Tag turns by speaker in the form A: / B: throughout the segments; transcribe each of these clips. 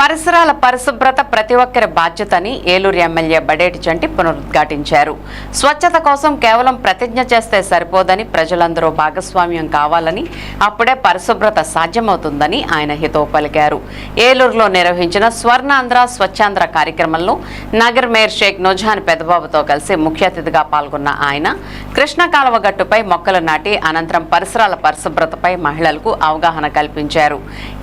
A: పరిసరాల పరిశుభ్రత ప్రతి ఒక్కరి బాధ్యత అని ఏలూరు ఎమ్మెల్యే బడేటి చంటి పునరుద్ఘాటించారు. స్వచ్ఛత కోసం కేవలం ప్రతిజ్ఞ చేస్తే సరిపోదని ప్రజలందరూ భాగస్వామ్యం కావాలని అప్పుడే పరిశుభ్రత సాధ్యమవుతుందని ఆయన హితవు పలికారు. ఏలూరులో నిర్వహించిన స్వర్ణాంధ్ర స్వచ్ఛాంధ్ర కార్యక్రమంలో నగర్ మేయర్ షేక్ నుజాన్ పెద్దబాబుతో కలిసి ముఖ్య అతిథిగా పాల్గొన్న ఆయన కృష్ణ కాలువ గట్టుపై మొక్కలు నాటి అనంతరం పరిసరాల పరిశుభ్రతపై మహిళలకు అవగాహన కల్పించారు.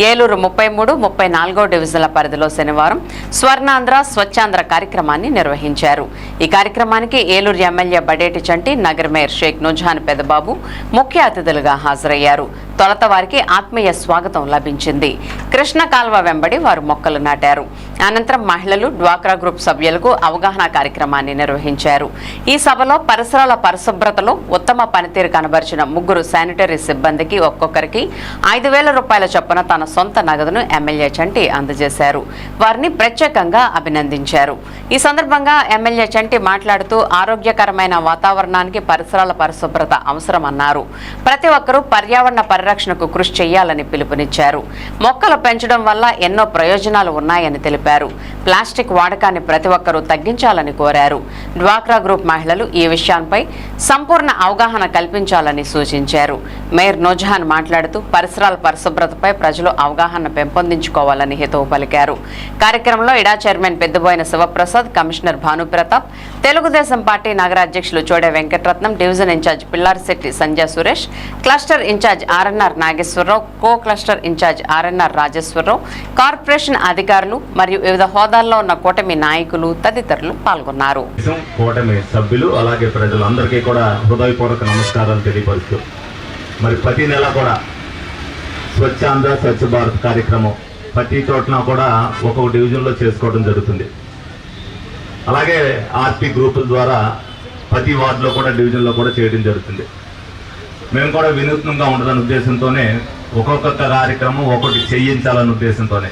A: ఏలూరు ముప్పై మూడు ముప్పై నాలుగో డివిజన్ల పరిధిలో శనివారం స్వర్ణాంధ్ర స్వచ్ఛాంధ్ర కార్యక్రమాన్ని నిర్వహించారు. ఈ కార్యక్రమానికి ఏలూరు ఎమ్మెల్యే బడేటి చంటి నగర్ మేయర్ షేక్ నుజాన్ పెదబాబు ముఖ్య అతిథులుగా హాజరయ్యారు. తొలత వారికి ఆత్మీయ స్వాగతం లభించింది. కృష్ణ కాల్వ వెంబడి వారు మొక్కలు నాటారు. అనంతరం మహిళలు డ్వాక్రా గ్రూప్ సభ్యులకు అవగాహన కార్యక్రమాన్ని నిర్వహించారు. ఈ సభలో పరిసరాల పరిశుభ్రతలో ఉత్తమ పనితీరు కనబరిచిన ముగ్గురు శానిటరీ సిబ్బందికి ఒక్కొక్కరికి ఐదు వేల రూపాయల చొప్పున తన సొంత నగదును ఎమ్మెల్యే చంటి అందజేశారు. వారిని ప్రత్యేకంగా అభినందించారు. ఈ సందర్భంగా ఎమ్మెల్యే చంటి మాట్లాడుతూ ఆరోగ్యకరమైన వాతావరణానికి పరిసరాల పరిశుభ్రత అవసరమన్నారు. ప్రతి ఒక్కరూ పర్యావరణ పరిరక్షణకు కృషి చేయాలని పిలుపునిచ్చారు. మొక్కలు పెంచడం వల్ల ఎన్నో ప్రయోజనాలు ఉన్నాయని తెలిపారు. ప్లాస్టిక్ వాడకాన్ని ప్రతి ఒక్కరూ తగ్గించాలని కోరారు. డ్వాక్రా గ్రూప్ మహిళలు ఈ విషయంపై సంపూర్ణ అవగాహన కల్పించాలని సూచించారు. మేయర్ నోజహాన్ మాట్లాడుతూ పరిసరాల పరిశుభ్రతపై ప్రజలు అవగాహన పెంపొందించుకోవాలని హితవు పలికారు. కార్యక్రమంలో ఇడా chairman Peddaboyina Sivaprasad commissioner Bhanupratap Telugu Desam party నగర అధ్యక్షులు Chode Venkataratnam division in-charge Pillarisetti Sanjay Suresh cluster in-charge RNR Nageswara Rao co cluster in-charge RNR Rajeswara Rao corporation అధికారులు మరియు వివిధ హోదాల్లో ఉన్న కూటమి నాయకులు తదితరులు పాల్గొన్నారు.
B: కూటమి సభ్యులు అలాగే ప్రజలందరికీ కూడా హృదయపూర్వక నమస్కారం తెలియపరుస్తూ మరి ప్రతి నెల కూడా స్వచ్ఛ ఆంధ్ర స్వచ్ఛ భారత్ కార్యక్రమం ప్రతి చోటన కూడా ఒక్కొక్క డివిజన్లో చేసుకోవడం జరుగుతుంది. అలాగే ఆర్పీ గ్రూపుల ద్వారా ప్రతి వార్డులో కూడా డివిజన్లో కూడా చేయడం జరుగుతుంది. మేము కూడా వినూత్నంగా ఉండదన్న ఉద్దేశంతోనే ఒక్కొక్క కార్యక్రమం ఒక్కొక్కటి చేయించాలనే ఉద్దేశంతోనే.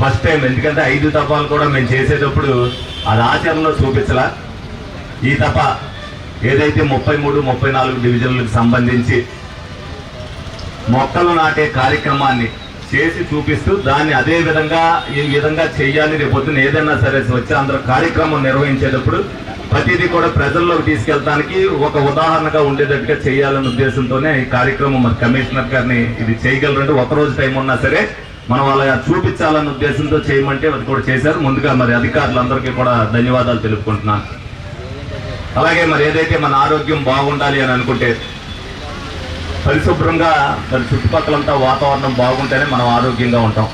B: ఫస్ట్ టైం ఎందుకంటే ఐదు తపాలు కూడా మేము చేసేటప్పుడు అది ఆచరణలో చూపించలా. ఈ తప ఏదైతే ముప్పై మూడు ముప్పై నాలుగు డివిజన్లకు సంబంధించి మొక్కలు నాటే కార్యక్రమాన్ని చేసి చూపిస్తూ దాన్ని అదే విధంగా ఈ విధంగా చేయాలి రేపొద్దున ఏదైనా సరే స్వచ్ఛాంధ్ర కార్యక్రమం నిర్వహించేటప్పుడు ప్రతిదీ కూడా ప్రజల్లోకి తీసుకెళ్ళడానికి ఒక ఉదాహరణగా ఉండేటట్టుగా చేయాలనే ఉద్దేశంతోనే ఈ కార్యక్రమం మరి కమిషనర్ గారిని ఇది చేయగలరంటే ఒక రోజు టైం ఉన్నా సరే మనం అలా చూపించాలన్న ఉద్దేశంతో చేయమంటే అది కూడా చేశారు. ముందుగా మరి అధికారులందరికీ కూడా ధన్యవాదాలు తెలుపుకుంటున్నాను. అలాగే మరి ఏదైతే మన ఆరోగ్యం బాగుండాలి అని అనుకుంటే పరిశుభ్రంగా మరి చుట్టుపక్కలంతా వాతావరణం బాగుంటేనే మనం ఆరోగ్యంగా ఉంటాం.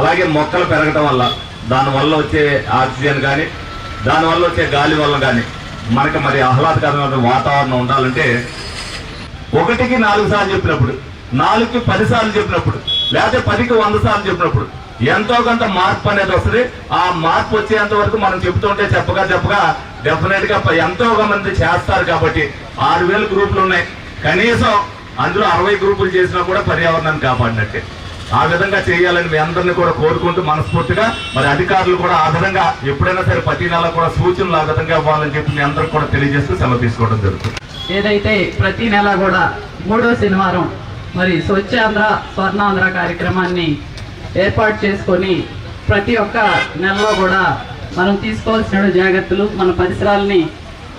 B: అలాగే మొక్కలు పెరగటం వల్ల దానివల్ల వచ్చే ఆక్సిజన్ కానీ దానివల్ల వచ్చే గాలి వల్ల కానీ మనకి మరి ఆహ్లాదకరమైన వాతావరణం ఉండాలంటే ఒకటికి నాలుగు సార్లు చెప్పినప్పుడు నాలుగుకి పది సార్లు చెప్పినప్పుడు లేకపోతే పదికి వంద సార్లు చెప్పినప్పుడు ఎంతో కొంత మార్పు అనేది వస్తుంది. ఆ మార్పు వచ్చేంత వరకు మనం చెప్తుంటే చెప్పగా చెప్పగా డెఫినెట్గా ఎంతో మంది చేస్తారు కాబట్టి ఆరు వేల గ్రూపులు ఉన్నాయి. కనీసం అందులో అరవై గ్రూపులు చేసినా కూడా పర్యావరణాన్ని కాపాడినట్టే. ఆ విధంగా చేయాలని మీ అందరినీ కూడా కోరుకుంటూ మనస్ఫూర్తిగా మరి అధికారులు కూడా ఆ విధంగా ఎప్పుడైనా సరే ప్రతి నెల కూడా సూచనలు ఆ విధంగా ఇవ్వాలని చెప్పి మీ అందరికి కూడా తెలియజేస్తూ సెలవు తీసుకోవడం జరుగుతుంది.
C: ఏదైతే ప్రతి నెల కూడా మూడో శనివారం మరి స్వచ్ఛాంధ్ర స్వర్ణాంధ్ర కార్యక్రమాన్ని ఏర్పాటు చేసుకొని ప్రతి ఒక్క నెలలో కూడా మనం తీసుకోవాల్సిన జాగ్రత్తలు మన పరిసరాలని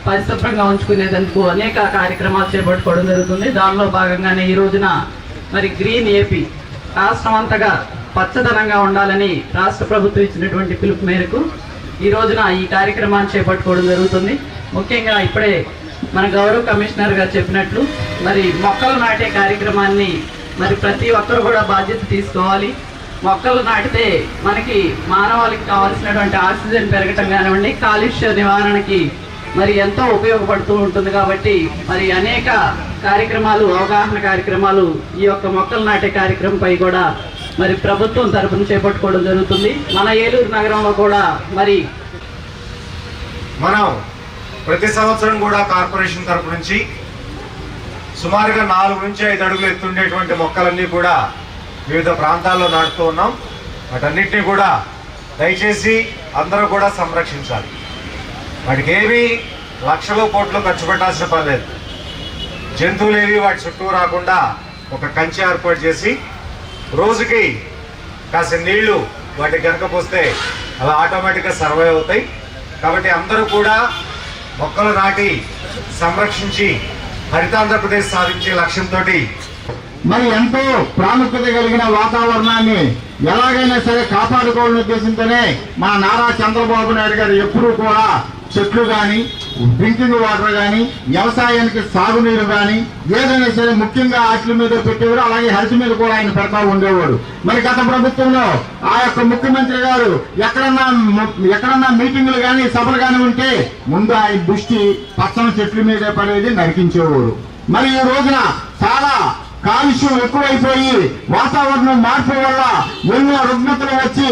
C: పరిశుభ్రంగా ఉంచుకునేందుకు అనేక కార్యక్రమాలు చేపట్టుకోవడం జరుగుతుంది. దానిలో భాగంగానే ఈ రోజున మరి గ్రీన్ ఏపీ రాష్ట్రం అంతగా పచ్చదనంగా ఉండాలని రాష్ట్ర ప్రభుత్వం ఇచ్చినటువంటి పిలుపు మేరకు ఈ రోజున ఈ కార్యక్రమాన్ని చేపట్టుకోవడం జరుగుతుంది. ముఖ్యంగా ఇప్పుడే మన గౌరవ కమిషనర్ గారు చెప్పినట్లు మరి మొక్కలు నాటే కార్యక్రమాన్ని మరి ప్రతి ఒక్కరు కూడా బాధ్యత తీసుకోవాలి. మొక్కలు నాటితే మనకి మానవాళికి కావాల్సినటువంటి ఆక్సిజన్ పెరగటం కానివ్వండి కాలుష్య నివారణకి మరి ఎంతో ఉపయోగపడుతూ ఉంటుంది కాబట్టి మరి అనేక కార్యక్రమాలు అవగాహన కార్యక్రమాలు ఈ యొక్క మొక్కలు నాటే కార్యక్రమంపై కూడా మరి ప్రభుత్వం తరఫున చేపట్టుకోవడం జరుగుతుంది. మన ఏలూరు నగరంలో కూడా మరి
D: మనం ప్రతి సంవత్సరం కూడా కార్పొరేషన్ తరపు నుంచి సుమారుగా నాలుగు నుంచి ఐదు అడుగులు ఎత్తుండేటువంటి మొక్కలన్నీ కూడా వివిధ ప్రాంతాల్లో నాటుతూ ఉన్నాం. వాటన్నిటినీ కూడా దయచేసి అందరూ కూడా సంరక్షించాలి. వాటికి ఏమీ లక్షలు కోట్లు ఖర్చు పెట్టాల్సిన పని లేదు. జంతువులు ఏవి వాటి చుట్టూ రాకుండా ఒక కంచె ఏర్పాటు చేసి రోజుకి కాస్త నీళ్ళు వాటికి కనుక పోస్తే అవి ఆటోమేటిక్గా సర్వైవ్ అవుతాయి. కాబట్టి అందరూ కూడా మొక్కలు నాటి సంరక్షించి హరితాంధ్రప్రదేశ్ సాధించే లక్ష్యంతో
E: మరి ఎంతో ప్రాముఖ్యత కలిగిన వాతావరణాన్ని ఎలాగైనా సరే కాపాడుకోవాలనే ఉద్దేశంతోనే మా నారా చంద్రబాబు నాయుడు గారు ఎప్పుడూ కూడా చెట్లు కానీ డ్రింకింగ్ వాటర్ కానీ వ్యవసాయానికి సాగునీరు కానీ ఏదైనా సరే ముఖ్యంగా ఆటల మీద పెట్టేవారు అలాగే హెల్త్ మీద కూడా ఆయన పెడతా ఉండేవాడు. మరి గత ప్రభుత్వంలో ఆ యొక్క ముఖ్యమంత్రి గారు ఎక్కడన్నా ఎక్కడన్నా మీటింగులు కానీ సభలు కానీ ఉంటే ముందు ఆయన దృష్టి పచ్చని చెట్ల మీదే పడేది నరికించేవాడు. మరి ఈ రోజున చాలా కాలుష్యం ఎక్కువైపోయి వాతావరణం మార్పు వల్ల ఎన్నో రుగ్మతలు వచ్చి